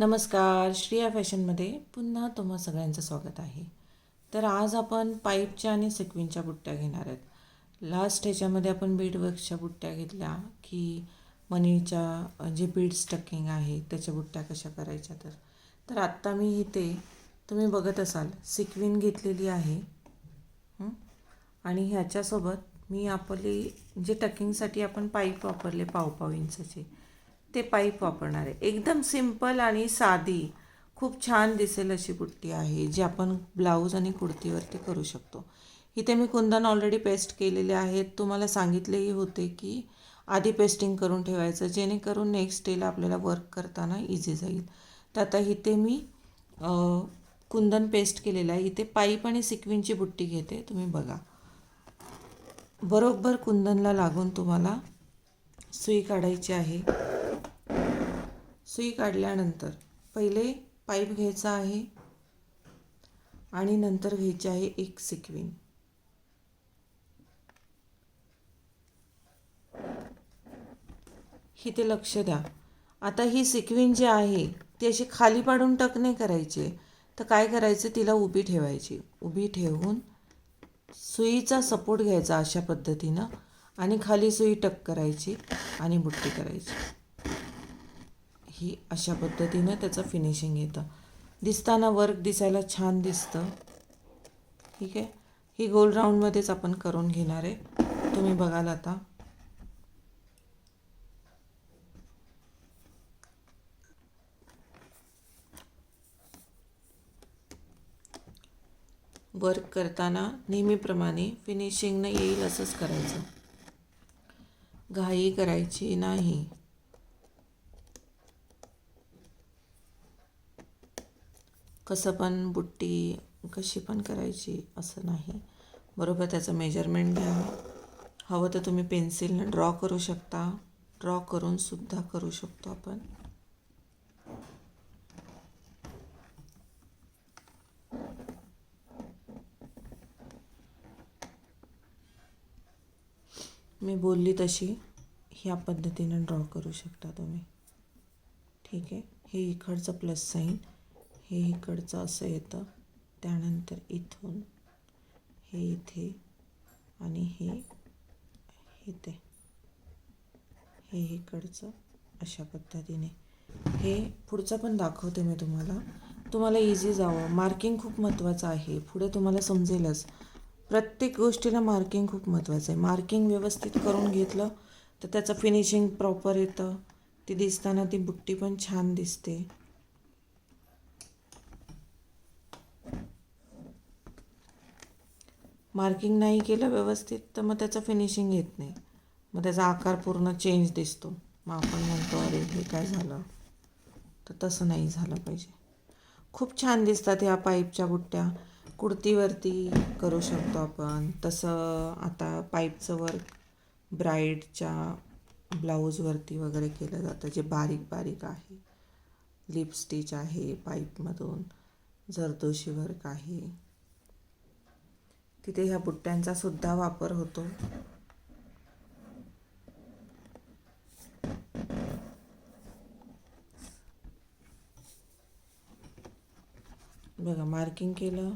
नमस्कार श्रिया फॅशनमध्ये पुन्हा तुम्हा सगळ्यांचं स्वागत आहे. तर आज आपण पाईपच्या आणि सिक्विनच्या बुट्ट्या घेणार आहेत. लास्ट ह्याच्यामध्ये आपण बीडवर्कच्या बुट्ट्या घेतल्या की मनीच्या जे बीड स्टकिंग आहे त्याच्या बुट्ट्या कशा करायच्या तर. तर आत्ता मी इथे तुम्ही बघत असाल सिक्विन घेतलेली आहे. आणि ह्याच्यासोबत मी आपली जे टकिंगसाठी आपण पाईप वापरले पाव पाव इंचाचे ते पाईप वापरणार आहे. एकदम सिंपल आणि साधी खूप छान दिसेल अशी बुट्टी आहे जी आपण ब्लाऊज आणि कुर्तीवरती करू शकतो. इथे मी कुंदन ऑलरेडी पेस्ट केलेले आहेत. तुम्हाला सांगितलेही होते की आधी पेस्टिंग करून ठेवायचं जेणेकरून नेक्स्ट डेला आपल्याला वर्क करताना इझी जाईल. तर आता इथे मी कुंदन पेस्ट केलेलं आहे. इथे पाईप आणि सिक्विनची बुट्टी घेते तुम्ही बघा. बरोबर कुंदनला लागून तुम्हाला सुई काढायची आहे. सुई काढल्यानंतर पहिले पाईप घ्यायचा आहे आणि नंतर घ्यायची आहे एक सिक्विन. इथे लक्ष द्या. आता ही सिक्विन जी आहे ती अशी खाली पाडून टक नाही करायची. तर काय करायचं? तिला उभी ठेवायची. उभी ठेवून सुईचा सपोर्ट घ्यायचा अशा पद्धतीनं आणि खाली सुई टक करायची आणि बुट्टी करायची. ही अशा पद्धतीनं त्याचं फिनिशिंग येतं. दिसताना वर्क दिसायला छान दिसतं. ठीक आहे? ही गोल राऊंडमध्येच आपण करून घेणार आहे. तुम्ही बघाल आता. वर्क करताना नेहमीप्रमाणे फिनिशिंगनं येईल असंच करायचं. घाई करायची नाही. कसं पण बुट्टी कशी पण करायची असं नाही. बरोबर त्याचं मेजरमेंट घ्या हवं तर तुम्ही पेन्सिलनं ड्रॉ करू शकता. ड्रॉ करून सुद्धा करू शकतो आपण. मी बोलली तशी ह्या पद्धतीनं ड्रॉ करू शकता तुम्ही. ठीक आहे? हे इकडचं प्लस साईन हे इकडचं असं येतं. त्यानंतर इथून हे इथे आणि हे इथे. हे इकडचं अशा पद्धतीने. हे पुढचं पण दाखवते मी तुम्हाला. तुम्हाला इझी जावं. मार्किंग खूप महत्त्वाचं आहे. पुढे तुम्हाला समजेलच. प्रत्येक गोष्टीला मार्किंग खूप महत्त्वाचं आहे. मार्किंग व्यवस्थित करून घेतलं तर त्याचं फिनिशिंग प्रॉपर येतं. ती दिसताना ती बुट्टी पण छान दिसते. मार्किंग नाही केलं व्यवस्थित तर मग त्याचं फिनिशिंग येत नाही. मग त्याचा आकार पूर्ण चेंज दिसतो. मग आपण म्हणतो अरे हे काय झालं? तर तसं नाही झालं पाहिजे. खूप छान दिसतात ह्या पाईपच्या बुट्ट्या. कुर्तीवरती करू शकतो आपण. तसं आता पाईपचं वर्क ब्राईडच्या ब्लाऊजवरती वगैरे केलं जातं जे बारीक बारीक आहे. लिपस्टिच आहे पाईपमधून. जरदोशी वर्क आहे. तिथे ह्या बुट्ट्यांचा सुद्धा वापर होतो. बघा मार्किंग केलं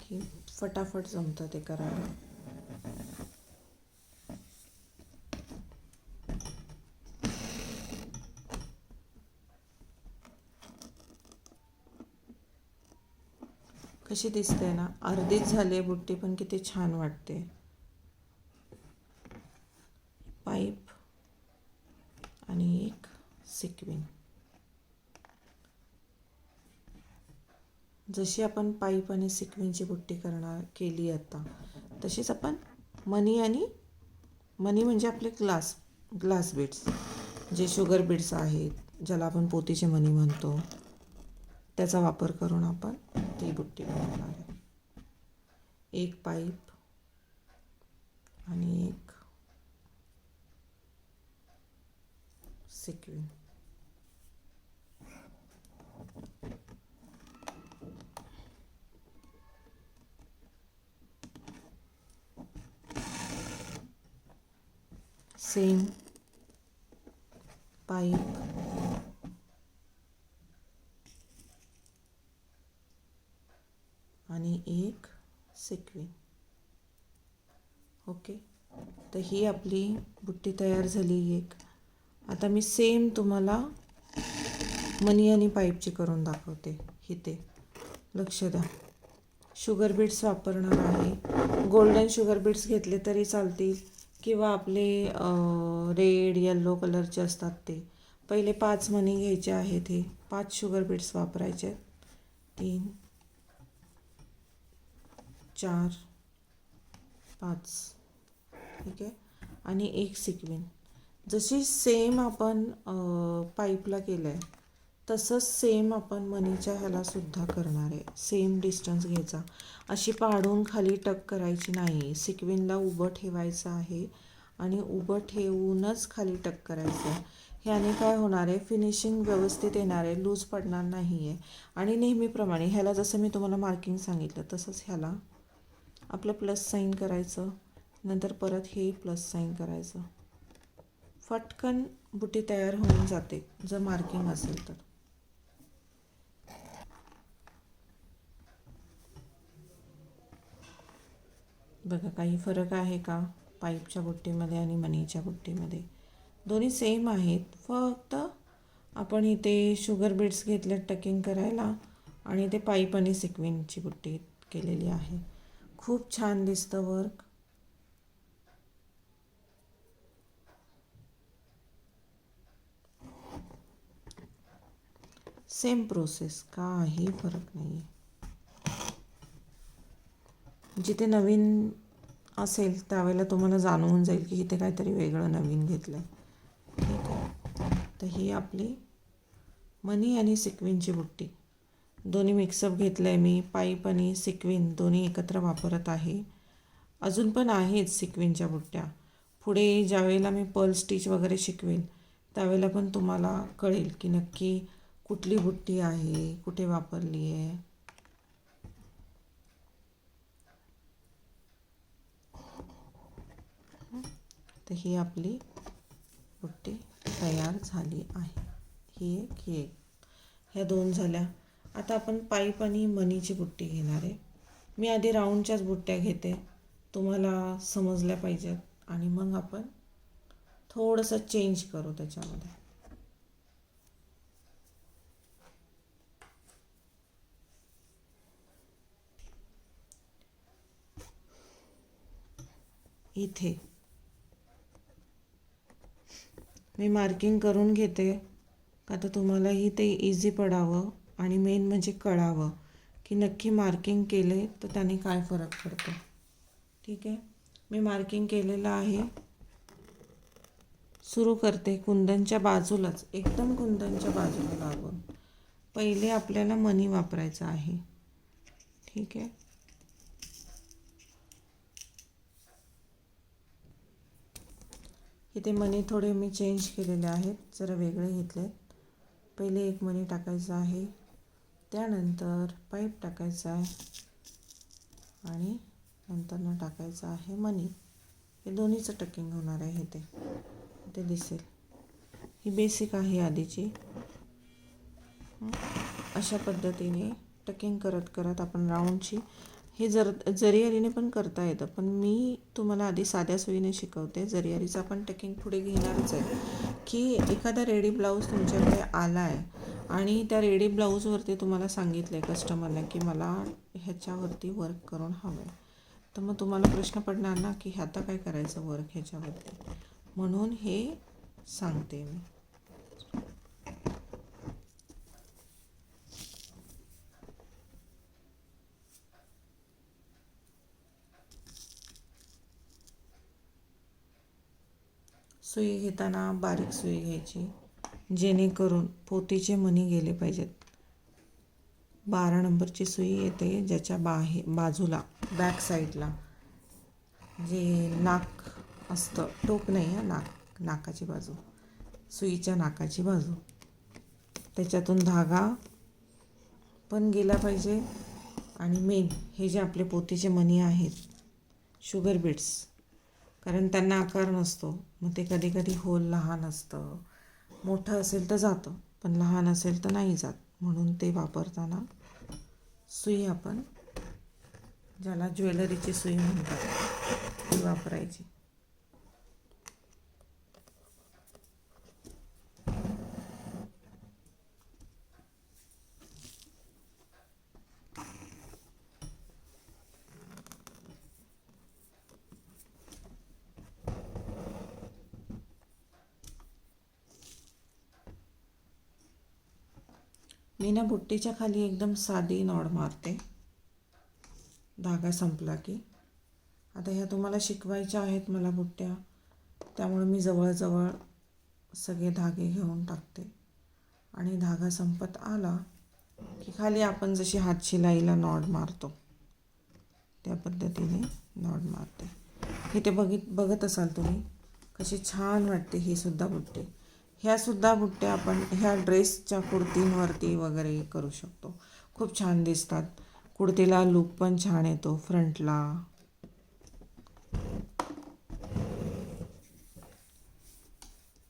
की फटाफट जमतं ते करायला. कशी दिसते ना? अर्धीच झाली आहे बुट्टी पण किती छान वाटते. पाईप आणि एक सिक्विन. जशी आपण पाईप आणि सिक्विनची बुट्टी करणार केली आता तशीच आपण मनी आणि मनी म्हणजे आपले ग्लास ग्लास बीड्स जे शुगर बीड्स आहेत ज्याला आपण पोतीचे मनी म्हणतो. त्याचा वापर करून आपण ती बुट्टी बनवणार आहे. एक पाईप आणि एक सिक्विन. सेम पाईप आणि एक सिक्विन ओके? तर ही आपली बुट्टी तयार झाली एक. आता मी सेम तुम्हाला मनी आणि पाईपची करून दाखवते. इथे. लक्ष द्या. शुगर बीट्स वापरणार आहे. गोल्डन शुगर बीट्स घेतले तरी चालतील. किंवा आपले रेड येल्लो कलरचे असतात ते. पहिले पाच मनी घ्यायचे आहेत हे. पाच शुगर बीट्स वापरायचे तीन चार पाच. ठीक आहे? आणि एक सिक्विन. जशी सेम आपण पाईपला केलं आहे तसंच सेम आपण मनीच्या ह्यालासुद्धा करणार आहे. सेम डिस्टन्स घ्यायचा. अशी पाडून खाली टक करायची नाही. सिक्विनला उभं ठेवायचं आहे आणि उभं ठेवूनच खाली टक करायचं आहे. ह्याने काय होणार आहे? फिनिशिंग व्यवस्थित येणार आहे. लूज पडणार नाही आहे आणि नेहमीप्रमाणे ह्याला जसं मी तुम्हाला मार्किंग सांगितलं तसंच ह्याला आपलं प्लस साईन करायचं. नंतर परत हे प्लस साईन करायचं. फटकन बुटी तयार होऊन जाते. जर मार्किंग असेल तर. बघा काही फरक आहे का? पाईपच्या बुट्टीमध्ये आणि मनीच्या बुट्टीमध्ये. दोन्ही सेम आहेत. फक्त आपण इथे शुगर बीट्स घेतले टकिंग करायला आणि ते पाईप आणि सिक्विनची बुट्टी केलेली आहे. खूप छान दिसतं वर्क सेम प्रोसेस काही फरक नाही आहे जिथे नवीन असेल त्यावेळेला तुम्हाला जाणवून जाईल की इथे काहीतरी वेगळं नवीन घेतलं आहे ठीक आहे. तर ही आपली मनी आणि सिक्विनची बुट्टी. दोन्ही मिक्सअप घेतलं आहे मी पाईप आणि सिक्विन दोन्ही एकत्र वापरत आहे. अजून पण आहेत सिक्विनच्या बुट्ट्या. पुढे ज्यावेळेला मी पर्ल स्टिच वगैरे शिकवेल त्यावेळेला पण तुम्हाला कळेल की नक्की कुठली बुट्टी आहे कुठे वापरली आहे. तर ही आपली बुट्टी तयार झाली आहे. ही एक ही एक. ह्या दोन झाल्या. आता आपण पाईप आणि मनीची बुट्टी घेणार आहे. मी आधी राऊंडच्याच बुट्ट्या घेते. तुम्हाला समजल्या पाहिजेत. आणि मग आपण थोडंसं चेंज करू त्याच्यामध्ये. इथे. मी मार्किंग करून घेते. का तर तुम्हालाही ते इझी पडावं. आणि मेन म्हणजे कळावं. की नक्की मार्किंग केले तर त्याने काय फरक पडतो. ठीक आहे? मी मार्किंग केलेलं आहे. सुरू करते. कुंदनच्या बाजूलाच. एकदम कुंदनच्या बाजूला लागून. पहिले आपल्याला मनी वापरायचं आहे. ठीक आहे? इथे मनी थोडे मी चेंज केलेले आहेत. जरा वेगळे घेतले पहिले एक मनी टाकायचा आहे. त्यानंतर पाईप टाकायचा आहे आणि नंतर टाकायचं आहे मनी. हे दोन्हीचं टकिंग होणार आहे ते. ते दिसेल. ही बेसिक आहे आधीची. अशा पद्धतीने टकिंग करत करत आपण राऊंडची हे जर जरियारीने पण करता येतं पण मी तुम्हाला आधी साध्या सोयीने शिकवते. जरियारीचं आपण टकिंग पुढे घेणारच आहे. की एखादा रेडी ब्लाऊज तुमच्याकडे आला आहे आणि त्या रेडी ब्लाऊजवरती तुम्हाला सांगितलं आहे कस्टमरने की मला ह्याच्यावरती वर्क करून हवं आहे तर मग तुम्हाला प्रश्न पडणार ना की आता काय करायचं वर्क ह्याच्यावरती? म्हणून हे सांगते मी. सुई घेताना बारीक सुई घ्यायची. जेणेकरून पोतीचे मणी गेले पाहिजेत. बारा नंबरची सुई येते ज्याच्या बाहे बाजूला बॅक साईडला जे नाक असतं टोक नाही आहे नाक नाकाची बाजू. सुईच्या नाकाची बाजू. त्याच्यातून धागा पण गेला पाहिजे. आणि मेन हे जे आपले पोतीचे मणी आहेत शुगर बीट्स कारण त्यांना आकार नसतो. मग ते कधी कधी होल लहान असतं. मोठं असेल तर जातं पण लहान असेल तर नाही जात. म्हणून ते वापरताना सुई आपण ज्याला ज्वेलरीची सुई म्हणतात ती वापरायची. मी ना बुट्टीच्या खाली एकदम साधी नॉड मारते. धागा संपला की. आता ह्या तुम्हाला शिकवायच्या आहेत मला बुट्ट्या. त्यामुळे मी जवळजवळ सगळे धागे घेऊन टाकते. आणि धागा संपत आला की खाली आपण जशी हात शिलाईला नॉड मारतो. त्या पद्धतीने नॉड मारते. हे ते बघित बघत असाल तुम्ही कशी छान वाटते ही सुद्धा बुट्टी. ह्यासुद्धा बुट्ट्या आपण ह्या ड्रेसच्या कुर्तींवरती वगैरे करू शकतो. खूप छान दिसतात. कुर्तीला लूक पण छान येतो फ्रंटला.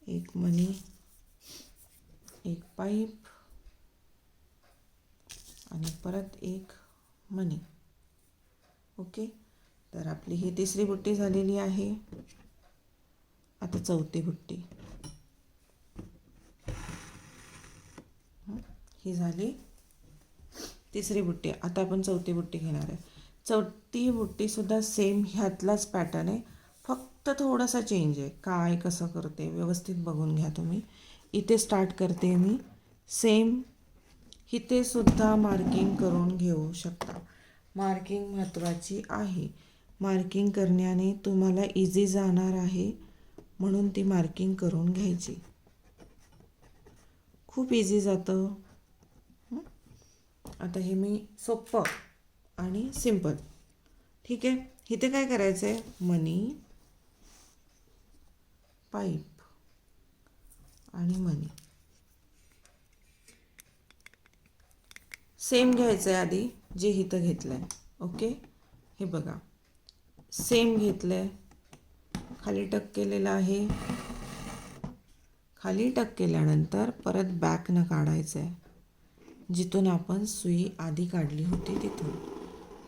एक मनी एक पाईप आणि परत एक मनी ओके? तर आपली ही तिसरी बुट्टी झालेली आहे. आता चौथी बुट्टी. ही झाली. तिसरी बुट्टी आता आपण चौथी बुट्टी घेणार आहे. चौथी बुट्टीसुद्धा सेम ह्यातलाच पॅटर्न आहे. फक्त थोडासा चेंज आहे. काय कसं करते व्यवस्थित बघून घ्या तुम्ही. इथे स्टार्ट करते मी. सेम इथे सुद्धा मार्किंग करून घेऊ शकता. मार्किंग महत्त्वाची आहे. मार्किंग करण्याने तुम्हाला इझी जाणार आहे. म्हणून ती मार्किंग करून घ्यायची. खूप इझी जातं. आता हे मी सोपं आणि सिंपल. ठीक? आहे इथे काय करायचं आहे मनी पाईप आणि मनी. सेम घ्यायचं आहे आधी जे इथं घेतलं आहे ओके? हे बघा. सेम घेतलं आहे खाली टक केलेलं आहे. खाली टक केल्यानंतर परत बॅकनं काढायचं आहे जिथून आपण सुई आधी काढली होती तिथून.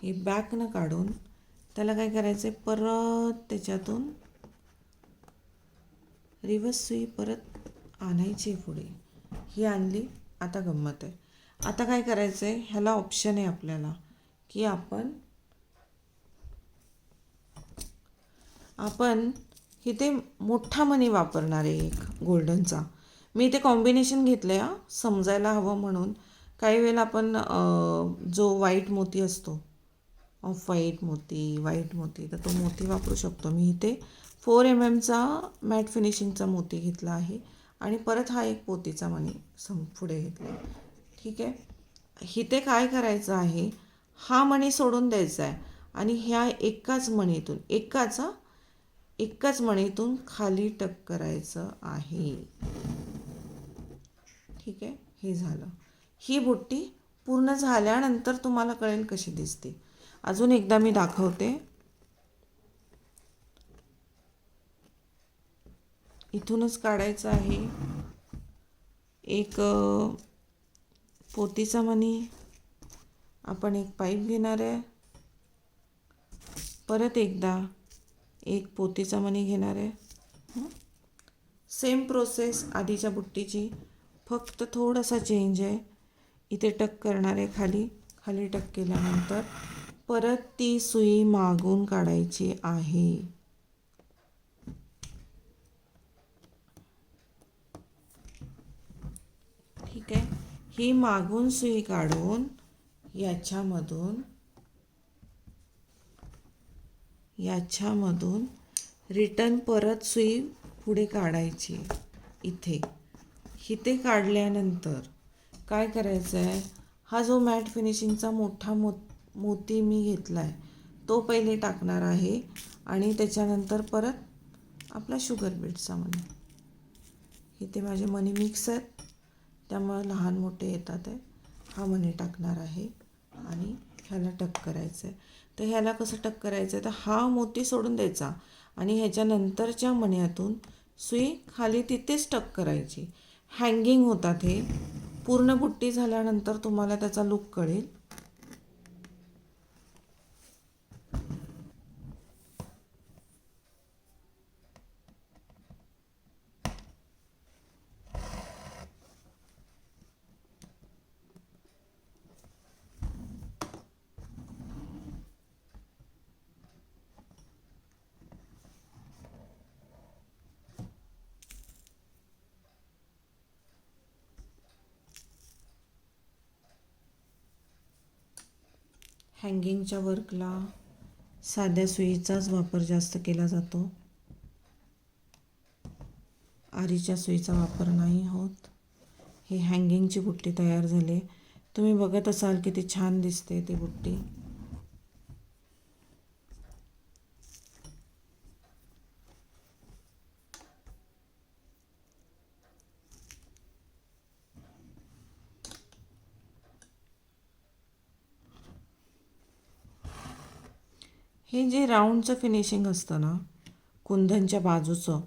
हे बॅकनं काढून त्याला काय करायचं आहे परत त्याच्यातून रिवर्स सुई परत आणायची पुढे. ही आणली आता गंमत आहे. आता काय करायचं आहे ह्याला ऑप्शन आहे आपल्याला की आपण आपण इथे मोठा मनी वापरणार आहे एक गोल्डनचा मी इथे कॉम्बिनेशन घेतलं आहे समजायला हवं म्हणून. काही वेळेला आपण जो व्हाईट मोती असतो ऑफ व्हाईट मोती व्हाईट मोती तर तो मोती वापरू शकतो. मी इथे फोर एम एमचा मॅट फिनिशिंगचा मोती घेतला आहे आणि परत हा एक पोतीचा मणी सम पुढे घेतला ठीक आहे? इथे काय करायचं आहे? हा मणी सोडून द्यायचा आहे आणि ह्या एकाच मणीतून एकाचा एकाच मणीतून खाली टक करायचं आहे. ठीक आहे? हे झालं. ही बुट्टी पूर्ण झाल्यानंतर तुम्हाला कळेल कशी दिसते. अजून एकदा मी दाखवते. इथूनच काढायचं आहे. एक पोतीचा मणी. आपण एक पाईप घेणार आहे. परत एकदा एक पोतीचा मणी घेणार आहे. सेम प्रोसेस आधीच्या बुट्टीची. फक्त थोडासा चेंज आहे. इथे टक करणारे खाली खाली टक केल्यानंतर परत ती सुई मागून काढायची आहे. ठीक आहे. ही मागून सुई काढून याच्यामधून याच्यामधून रिटर्न परत सुई पुढे काढायची. इथे. इथे काढल्यानंतर काय करायचं आहे हा जो मॅट फिनिशिंगचा मोठा मो मोती मी घेतला आहे तो पहिले टाकणार आहे आणि त्याच्यानंतर परत आपला शुगर बीटचा मनी इथे माझे मनी मिक्स आहेत त्यामुळे लहान मोठे येतात आहे हा मनी टाकणार आहे आणि ह्याला टक करायचं आहे तर ह्याला कसं टक करायचं आहे तर हा मोती सोडून द्यायचा आणि ह्याच्यानंतरच्या मण्यातून सुई खाली तिथेच टक करायची. हँगिंग होतात हे. पूर्ण बुट्टी झाल्यानंतर तुम्हाला त्याचा लुक कळेल. हँगिंगच्या वर्कला साध्या सुईचाच वापर जास्त केला जातो. आरीच्या सुईचा वापर नाही होत. ही हँगिंगची बुट्टी तयार झाली. तुम्ही बघत असाल किती छान दिसते ती बुट्टी हे जे राऊंडचं फिनिशिंग असतं ना कुंदनच्या बाजूचं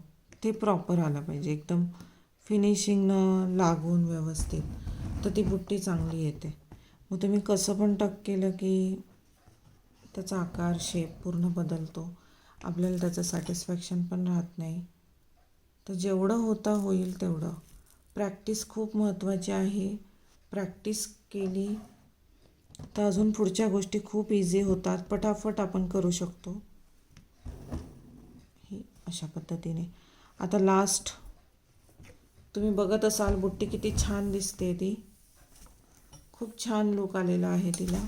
ते प्रॉपर आलं पाहिजे. एकदम फिनिशिंगनं लागून व्यवस्थित तर ती बुट्टी चांगली येते. मग तुम्ही कसं पण टक केलं की त्याचा आकार शेप पूर्ण बदलतो. आपल्याला त्याचं सॅटिस्फॅक्शन पण राहत नाही. तर जेवढं होता होईल तेवढं. प्रॅक्टिस खूप महत्त्वाची आहे. प्रॅक्टिस केली तर अजून पुढच्या गोष्टी खूप इझी होतात. पटापट आपण करू शकतो. ही अशा पद्धतीने. आता लास्ट तुम्ही बघत असाल बुट्टी किती छान दिसते ती. खूप छान लुक आलेला आहे तिला.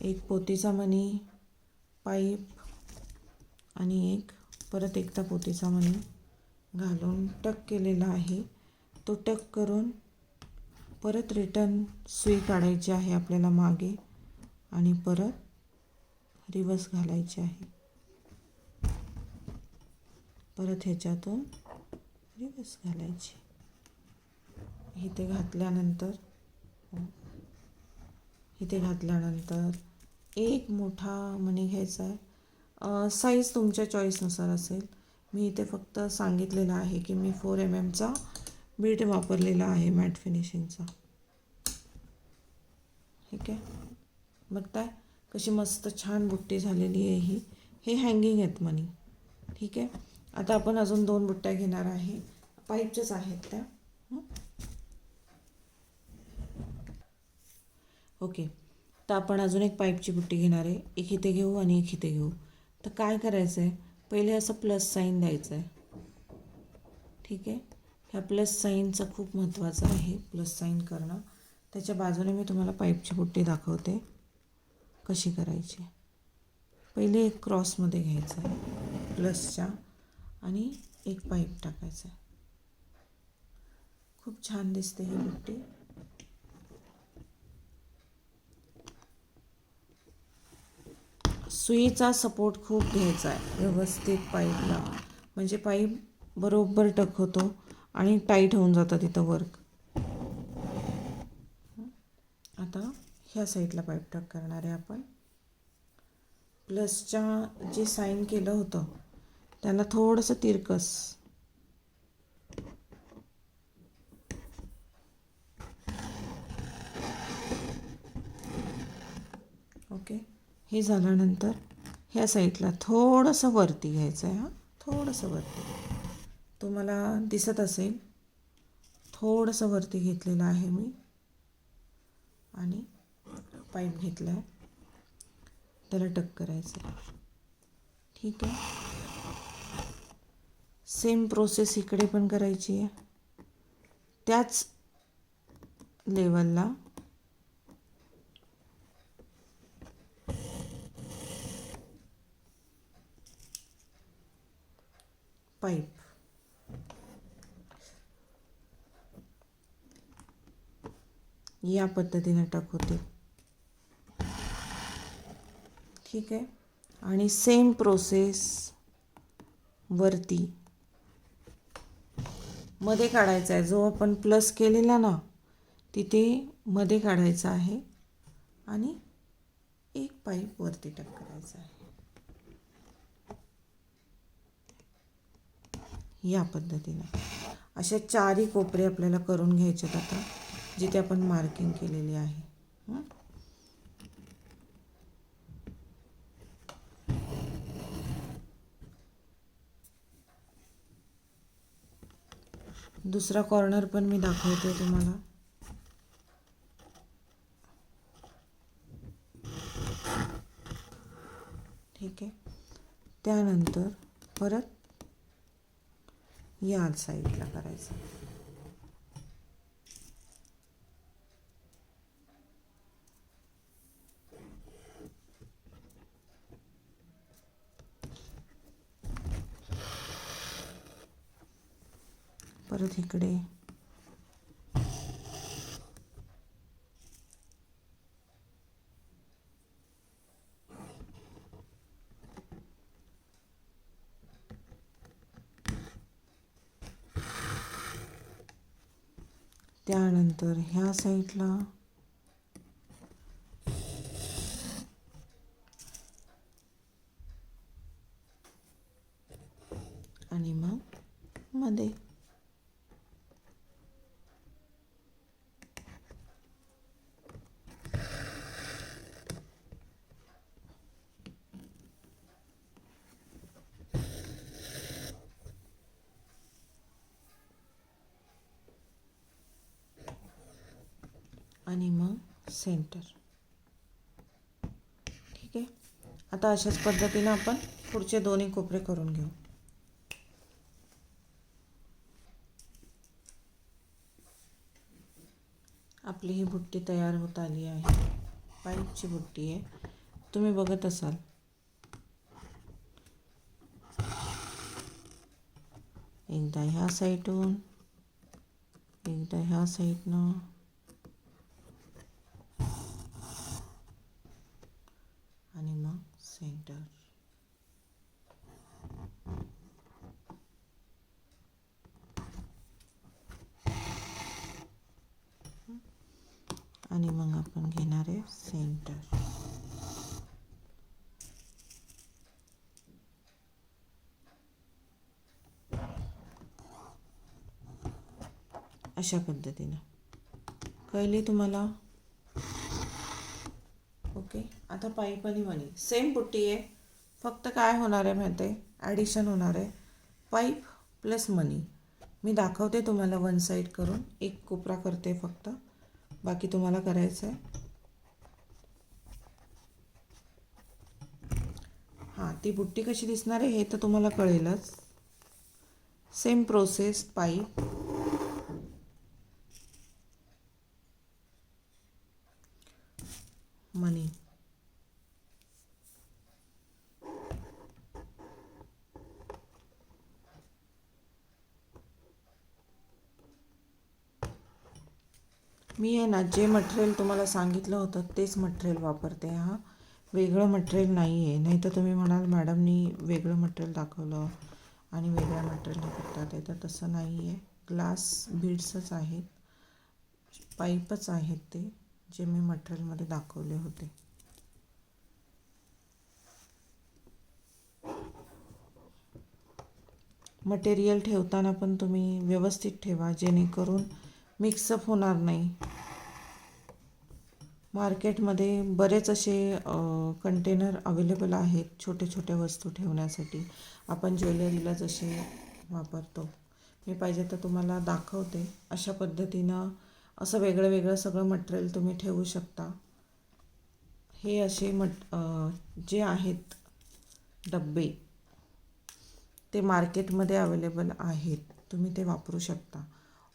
एक पोतीचा मणी पाईप आणि एक परत एकदा पोतीचा मणी घालून टक केलेला आहे. तो टक करून परत रिटर्न सुई काढायची आहे आपल्याला मागे आणि परत रिवर्स घालायची आहे. परत ह्याच्यातून रिवर्स घालायची. इथे घातल्यानंतर इथे घातल्यानंतर एक मोठा मणी घ्यायचा आहे. साईज तुमच्या चॉईसनुसार असेल. मी इथे फक्त सांगितलेलं आहे की मी फोर एम एमचा बीट वापरलेला आहे मॅट फिनिशिंगचा. ठीक आहे बघताय? कशी मस्त छान बुट्टी झालेली आहे ही. हे हँगिंग आहेत मनी ठीक आहे? आता आपण अजून दोन बुट्ट्या घेणार आहे. पाईपच्याच आहेत त्या. ओके. तर आपण अजून एक पाईपची बुट्टी घेणार आहे. एक इथे घेऊ आणि एक इथे घेऊ. तर काय करायचं आहे पहिले असं प्लस साईन द्यायचं आहे ठीक आहे? ह्या प्लस साईनचं खूप महत्त्वाचं आहे. प्लस साईन करणं. त्याच्या बाजूने मी तुम्हाला पाईपची बुट्टी दाखवते. कशी करायची? पहिले एक क्रॉसमध्ये घ्यायचं आहे. प्लसच्या आणि एक पाईप टाकायचा आहे. खूप छान दिसते ही बुट्टी. सुईचा सपोर्ट खूप घ्यायचा आहे. व्यवस्थित पाईपला. म्हणजे पाईप बरोबर टक होतो. आणि टाईट होऊन जातं तिथं वर्क आता ह्या साईडला पाईप टक करणार आहे आपण. प्लसच्या जे साईन केलं होतं त्याला थोडंसं तिरकस. ओके हे झाल्यानंतर ह्या साईडला थोडंसं वरती घ्यायचं आहे हां. थोडंसं वरती. तुम्हाला दिसत असेल. थोडंसं वरती घेतलेलं आहे मी. आणि पाईप घेतला आहे त्याला टक करायचं ठीक आहे. सेम प्रोसेस इकडे पण करायची आहे. त्याच लेवलला पाईप. या पद्धतीने टक होते. ठीक आहे? आणि सेम प्रोसेस वरती मध्ये काढायचा आहे. जो आपण प्लस केलेला ना तिथे मध्ये काढायचा आहे आणि एक पाईप वरती टक करायचा आहे. या पद्धतीने. अशा चारही कोपरे आपल्याला करून घ्यायचे आता. जिथे आपण मार्किंग केलेली आहे. दुसरा कॉर्नर पण मी दाखवते तुम्हाला. ठीक आहे. त्यानंतर परत या साईडला करायचं. परत इकडे. त्यानंतर ह्या साईडला आणि मग मध्ये आणि मग सेंटर. ठीक आहे? आता अशाच पद्धतीनं आपण पुढचे दोन्ही कोपरे करून घेऊ. आपली ही बुट्टी तयार होत आली आहे. पाईपची बुट्टी आहे. तुम्ही बघत असाल. एकदा ह्या साईडून एकदा ह्या साईडनं आणि मग सेंटर आणि मग आपण घेणार आहे सेंटर अशा पद्धतीनं. कळले तुम्हाला? ओके. आता पाईप आणि मनी सेम पुट्टी आहे. फक्त काय होणार आहे माहिती आहे? ॲडिशन होणार आहे. पाईप प्लस मनी मी दाखवते तुम्हाला वन साईड करून. एक कोपरा करते फक्त. बाकी तुम्हाला करायचं आहे हां ती बुट्टी कशी दिसणार आहे हे तर तुम्हाला कळेलच. सेम प्रोसेस पाईप मनी मी आहे ना जे मटेरियल तुम्हाला सांगितलं होतं तेच मटेरियल वापरते हां. वेगळं मटेरियल नाही आहे नाही तर तुम्ही म्हणाल मॅडमनी वेगळं मटेरियल दाखवलं आणि वेगळ्या मटेरियलने करतात. आहे तर तसं नाही आहे ग्लास बीड्सच आहेत. पाईपच आहेत ते जे मी मटेरियलमध्ये दाखवले होते. मटेरियल ठेवताना पण तुम्ही व्यवस्थित ठेवा जेणेकरून मिक्सअप होणार नाही. मार्केटमध्ये बरेच असे कंटेनर अवेलेबल आहेत छोटे छोटे वस्तू ठेवण्यासाठी. आपण ज्वेलरीला जसे वापरतो. मी पाहिजे तर तुम्हाला दाखवते. अशा पद्धतीनं असं वेगळं वेगळं सगळं मटेरियल तुम्ही ठेवू शकता. हे असे मट जे आहेत डब्बे ते मार्केटमध्ये अवेलेबल आहेत. तुम्ही ते वापरू शकता.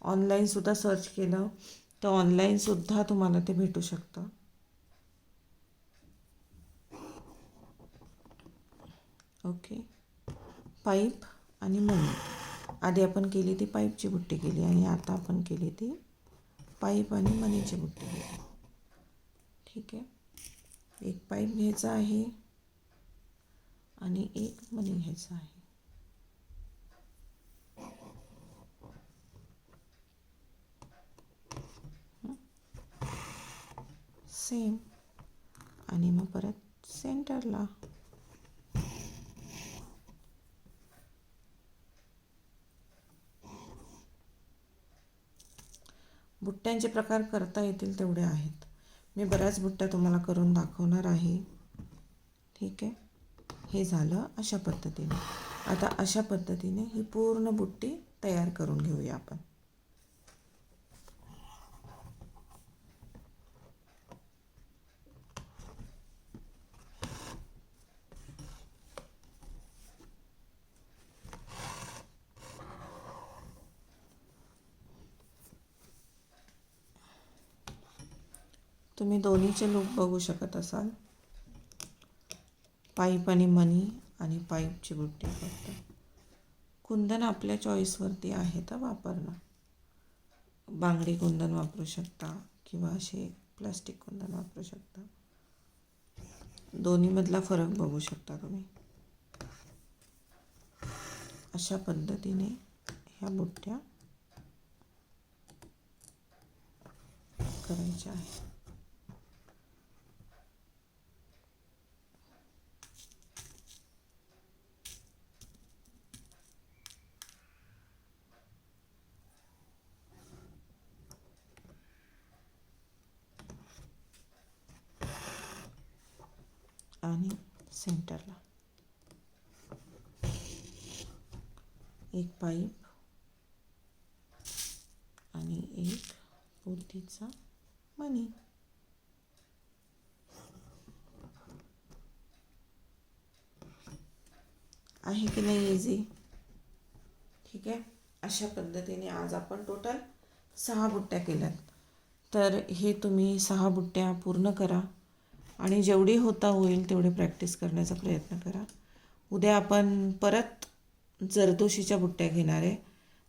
ऑनलाईनसुद्धा सर्च केलं तर ऑनलाईनसुद्धा तुम्हाला ते भेटू शकतं. ओके पाईप आणि मनी आधी आपण केली ती पाईपची बुट्टी केली आणि आता आपण केली ती पाईप आणि मनीची बुट्टी केली. ठीक आहे. एक पाईप घ्यायचा आहे आणि एक मनी घ्यायचा आहे. सेम आणि मग परत सेंटरला बुट्ट्यांचे प्रकार करता येतील तेवढे आहेत. मी बऱ्याच बुट्ट्या तुम्हाला करून दाखवणार आहे. ठीक आहे? हे झालं अशा पद्धतीने. आता अशा पद्धतीने ही पूर्ण बुट्टी तयार करून घेऊया आपण. तुम्ही दोन्हीचे लूक बघू शकत असाल. पाईप आणि मनी आणि पाईपची बुट्टी फक्त. कुंदन आपल्या चॉईसवरती आहे तर वापरणं. बांगडी कुंदन वापरू शकता किंवा असे प्लास्टिक कुंदन वापरू शकता. दोन्हीमधला फरक बघू शकता तुम्ही. अशा पद्धतीने ह्या बुट्ट्या करायच्या आहे आणि सेंटरला. एक पाईप आणि एक पोतीचा मणी. आहे की नाही इझी ठीक आहे? अशा पद्धतीने आज आपण टोटल सहा बुट्ट्या केल्यात. तर हे तुम्ही सहा बुट्ट्या पूर्ण करा. आणि जेवढी होता होईल तेवढी प्रॅक्टिस करण्याचा प्रयत्न करा. उद्या आपण परत जरदोशीच्या बुट्ट्या घेणार आहे.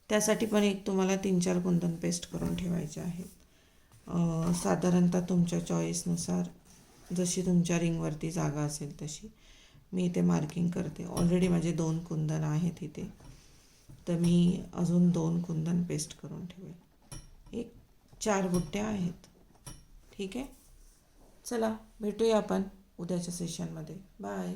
त्यासाठी पण एक तुम्हाला तीन चार कुंदन पेस्ट करून ठेवायचे आहेत. साधारणतः तुमच्या चॉईसनुसार जशी तुमच्या रिंगवरती जागा असेल तशी मी इथे मार्किंग करते. ऑलरेडी माझे दोन कुंदन आहेत इथे. तर मी अजून दोन कुंदन पेस्ट करून ठेवेल. एक चार बुट्ट्या आहेत. ठीक आहे? चला भेटूया आपण उद्याच्या सेशनमध्ये बाय